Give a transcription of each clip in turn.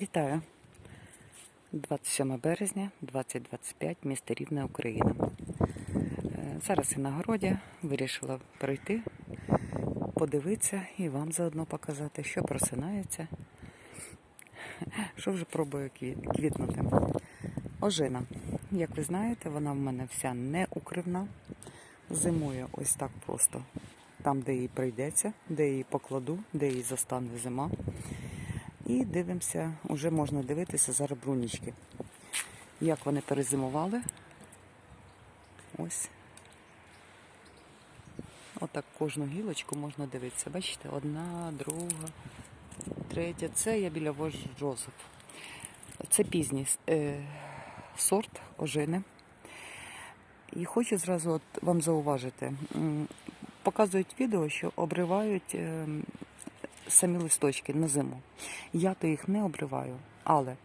Вітаю! 27 березня 2025, місто Рівне, Україна. Е, Зараз я на городі вирішила прийти, подивитися і вам заодно показати, що просинається, що вже пробує квітнути. Ожина. Як ви знаєте, вона в мене вся не укривна. Зимує ось так просто. Там, де їй прийдеться, де її покладу, де її застане зима. І дивимося, вже можна дивитися зараз брунічки. Як вони перезимували. Ось. Отак кожну гілочку можна дивитися. Бачите, одна, друга, третя. Це я біля вож Джозеф. Це пізній е, сорт ожини. І хочу зразу от вам зауважити. Показують відео, що обривають е, самі листочки на зиму. Я то їх не обриваю, але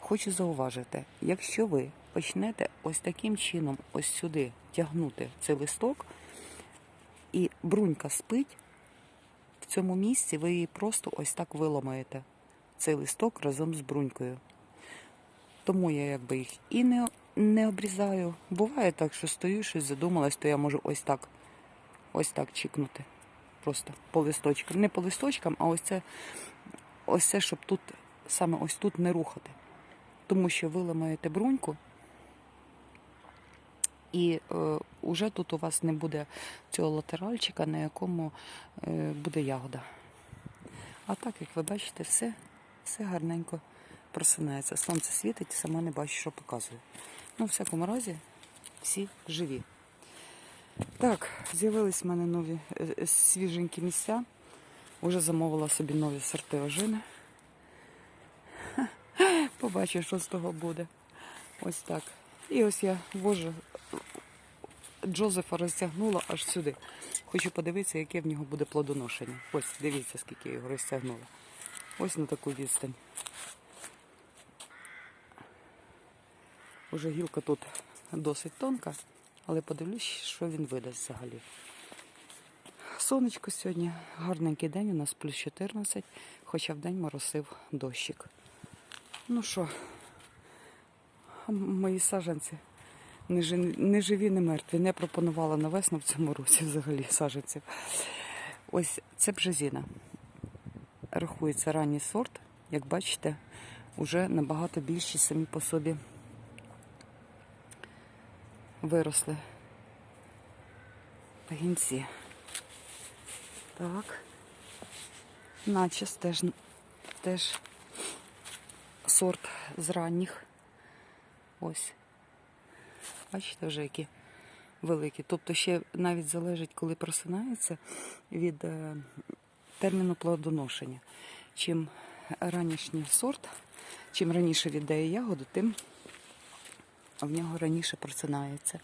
хочу зауважити, якщо ви почнете ось таким чином, ось сюди тягнути цей листок, і брунька спить, в цьому місці ви її просто ось так виламаєте, цей листок разом з брунькою. Тому я якби їх і не, не обрізаю. Буває так, що стою, щось задумалась, то я можу ось так, ось так чікнути. Просто по листочкам. Не по листочкам, а ось це, ось це, щоб тут, саме ось тут не рухати. Тому що ви ламаєте бруньку, і е, тут у вас не буде цього латеральчика, на якому е, буде ягода. А так, як ви бачите, все, все гарненько просинається. Сонце світить, сама не бачу, що показує. Ну, в всякому разі, всі живі. Так, з'явились в мене нові е, е, свіженькі місця. Уже замовила собі нові сорти ожини. Побачу, що з того буде. Ось так. І ось я вожу Джозефа розтягнула аж сюди. Хочу подивитися, яке в нього буде плодоношення. Ось, дивіться, скільки я його розтягнула. Ось на таку відстань. Уже гілка тут досить тонка, але подивлюсь, що він видасть взагалі. Сонечко сьогодні, гарненький день, у нас плюс 14, хоча вдень моросив дощик. Ну що, мої саджанці не живі, не мертві. Не пропонувала на весну в цьому році взагалі саджанців. Ось це бжезіна. Рахується ранній сорт. Як бачите, вже набагато більші самі по собі виросли пагінці. Так. Начес теж, теж сорт з ранніх. Ось. Бачите, вже які великі. Тобто ще навіть залежить, коли просинається від е, терміну плодоношення. Чим ранішній сорт, чим раніше віддає ягоду, тим в нього раніше просинається.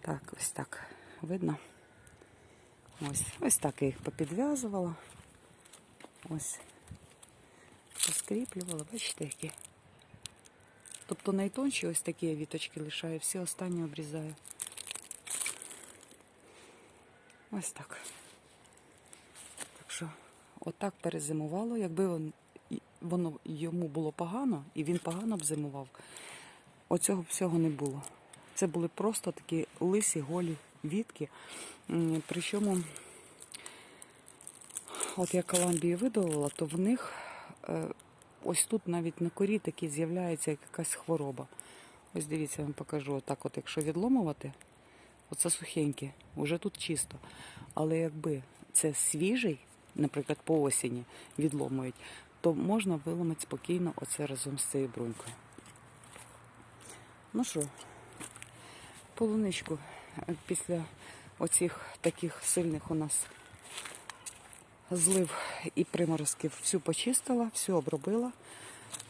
Так, ось так. Видно? Ось, ось так я їх попідв'язувала. Ось. Поскріплювала, бачите, які. Тобто найтонші ось такі віточки лишаю, всі останні обрізаю. Ось так. Так що, отак перезимувало. Якби воно йому було погано, і він погано б зимував, оцього всього не було. Це були просто такі лисі, голі вітки. Причому, от я каламбії видалила, то в них е, ось тут навіть на корі такі з'являється якась хвороба. Ось дивіться, я вам покажу. Отак, от, якщо відломувати, оце сухеньке, вже тут чисто. Але якби це свіжий, наприклад, по осені відломують, то можна виламати спокійно оце разом з цією брунькою. Ну що, полуничку е, після оцих таких сильних у нас злив і приморозків всю почистила, всю обробила.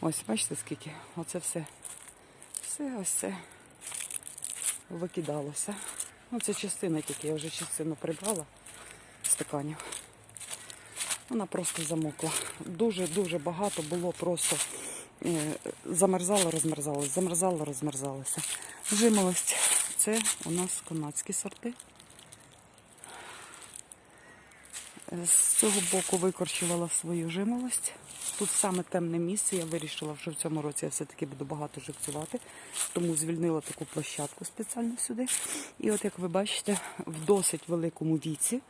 Ось, бачите, скільки? Оце все. Все ось це викидалося. Ну, це частина тільки, я вже частину прибрала стаканів. Вона просто замокла. Дуже-дуже багато було просто е, замерзало, розмерзалося, замерзало, розмерзалося. Жимолость. Це у нас канадські сорти. Е, З цього боку викорчувала свою жимолость. Тут саме темне місце. Я вирішила, що в цьому році я все-таки буду багато живцювати, тому звільнила таку площадку спеціально сюди. І от як ви бачите, в досить великому віці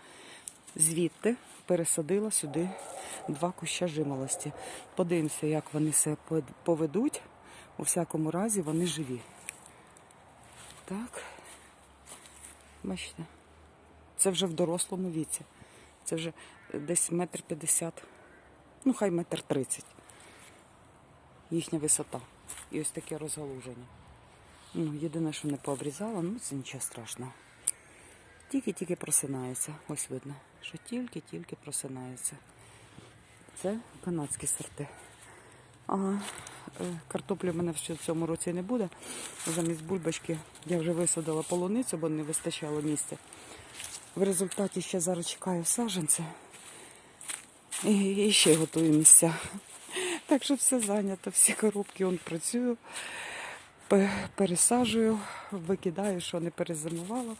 звідти пересадила сюди два куща жимолості. Подивимося, як вони себе поведуть. У всякому разі, вони живі. Так. Бачите? Це вже в дорослому віці. Це вже десь метр п'ятдесят, ну хай метр тридцять. Їхня висота. І ось таке розгалуження. Ну, єдине, що не пообрізала, ну це нічого страшного. Тільки-тільки просинається. Ось видно, що тільки-тільки просинається. Це канадські сорти. Ага. е, Картоплі в мене в цьому році не буде. Замість бульбочки я вже висадила полуницю, бо не вистачало місця. В результаті ще зараз чекаю саджанця. І, і ще готую місця. Так що все зайнято, всі коробки он працюю, пе- пересаджую, викидаю, що не перезимувала.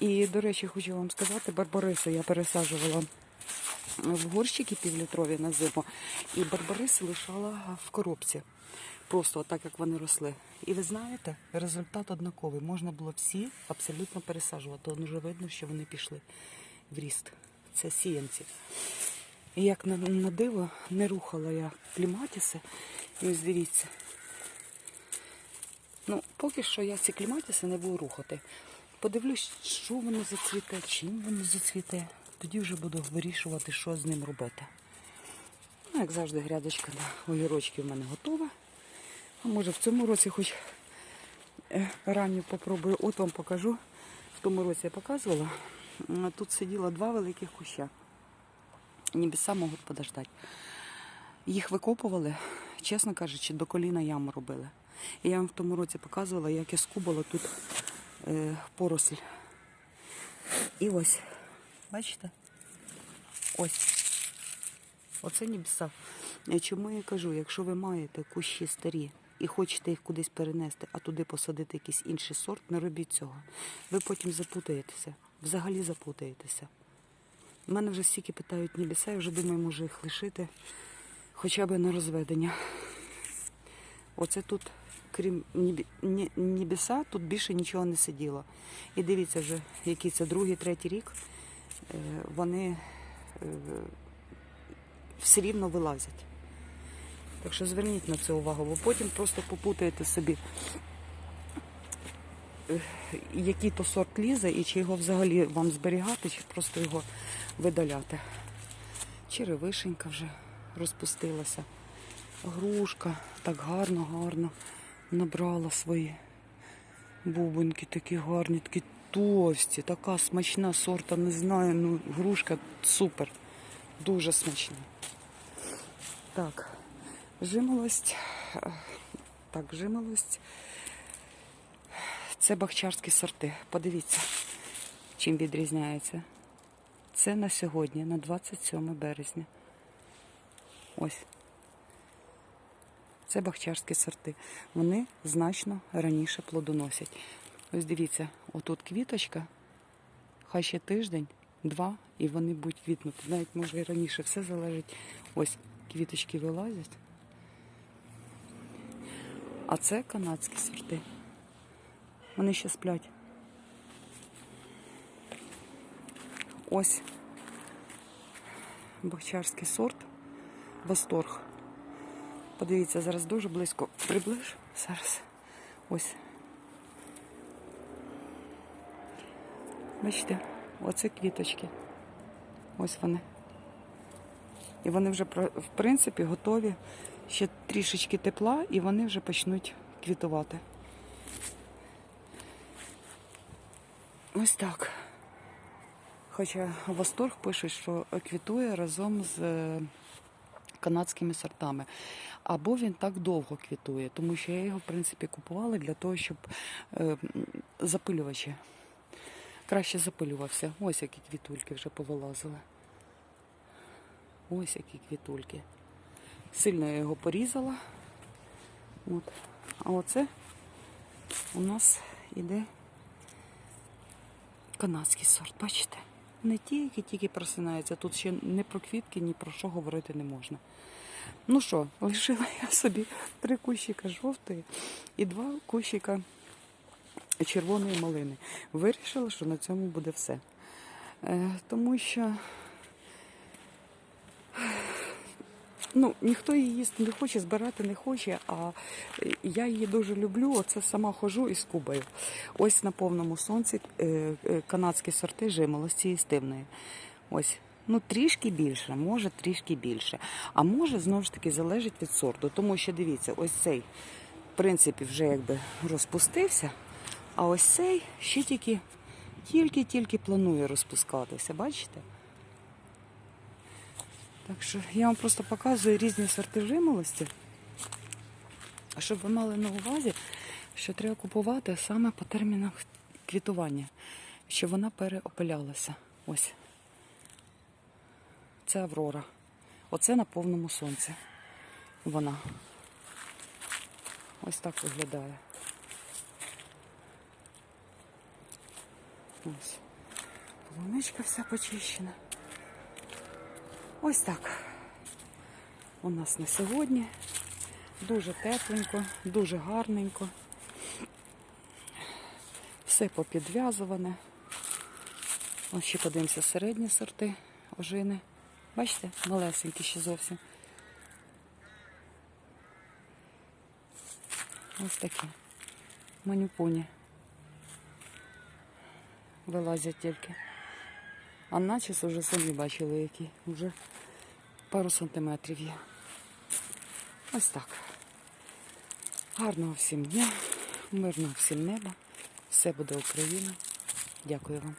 І, до речі, хочу вам сказати, барбариси я пересаджувала в горщики півлітрові на зиму, і барбариси лишала в коробці. Просто так, як вони росли. І ви знаєте, результат однаковий. Можна було всі абсолютно пересаджувати. Вже видно, що вони пішли в ріст. Це сіянці. І як на, на диво, не рухала я кліматіси. І ось дивіться. Ну, поки що я ці кліматіси не буду рухати. Подивлюсь, що воно зацвіте, чим воно зацвіте. Тоді вже буду вирішувати, що з ним робити. Ну, як завжди, грядочка на огірочки в мене готова. А може в цьому році хоч е, ранню попробую. От вам покажу. В тому році я показувала. Тут сиділо два великих куща. Небеса можуть подождати. Їх викопували, чесно кажучи, до коліна яму робили. І я вам в тому році показувала, як я скубала тут поросль. І ось, бачите? Ось. Оце небеса. Е, Чому я кажу, якщо ви маєте кущі старі і хочете їх кудись перенести, а туди посадити якийсь інший сорт, не робіть цього. Ви потім запутаєтеся. Взагалі запутаєтеся. У мене вже стільки питають небеса, я вже думаю, може їх лишити хоча б на розведення. Оце тут, крім небеса, тут більше нічого не сиділо. І дивіться вже, який це другий, третій рік, е, вони е, все рівно вилазять. Так що зверніть на це увагу, бо потім просто попутаєте собі, е, який то сорт лізе, і чи його взагалі вам зберігати, чи просто його видаляти. Черевишенька вже розпустилася. Грушка так гарно, гарно набрала свої бубоньки такі гарні, такі товсті, така смачна сорта, не знаю, ну грушка супер, дуже смачна. Так, жимолость. е, Так, жимолость. Це бахчарські сорти. Подивіться, чим відрізняється. Це на сьогодні, на 27 березня. Ось. Це бахчарські сорти. Вони значно раніше плодоносять. Ось дивіться, отут квіточка, хай ще тиждень, два, і вони будуть квітнути. Навіть може і раніше все залежить. Ось квіточки вилазять. А це канадські сорти. Вони ще сплять. Ось бахчарський сорт Восторг. Подивіться, зараз дуже близько приближ. Зараз. Ось. Бачите, оце квіточки. Ось вони. І вони вже, в принципі, готові. Ще трішечки тепла, і вони вже почнуть квітувати. Ось так. Хоча Восторг пише, що квітує разом з канадськими сортами. Або він так довго квітує, тому що я його, в принципі, купувала для того, щоб е, запилювачі краще запилювався. Ось які квітульки вже повилазили. Ось які квітульки. Сильно я його порізала. От. А оце у нас іде канадський сорт, бачите? Вони які тільки просинаються. Тут ще не про квітки, ні про що говорити не можна. Ну що, лишила я собі три кущика жовтої і два кущика червоної малини. Вирішила, що на цьому буде все. Е, тому що ну, ніхто її їсти не хоче, збирати не хоче, а е, я її дуже люблю. Оце сама хожу із кубою. Ось на повному сонці е, е, канадські сорти жимолості і стивної. Ось. Ну, трішки більше, може трішки більше. А може, знову ж таки, залежить від сорту. Тому що дивіться, ось цей, в принципі, вже якби розпустився, а ось цей ще тільки, тільки-тільки планує розпускатися. Бачите? Так що я вам просто показую різні сорти жимолості, щоб ви мали на увазі, що треба купувати саме по термінах квітування, щоб вона переопилялася. Ось. Це Аврора. Оце на повному сонці. Вона. Ось так виглядає. Ось. Полуничка вся почищена. Ось так. У нас на сьогодні. Дуже тепленько, дуже гарненько. Все попідв'язуване. Ось ще подивимося середні сорти ожини. Бачите, малесенькі ще зовсім. Ось такі. Манюпуні. Вилазять тільки. А начіс вже самі бачили, які. Вже пару сантиметрів є. Ось так. Гарного всім дня, мирного всім неба. Все буде Україна. Дякую вам.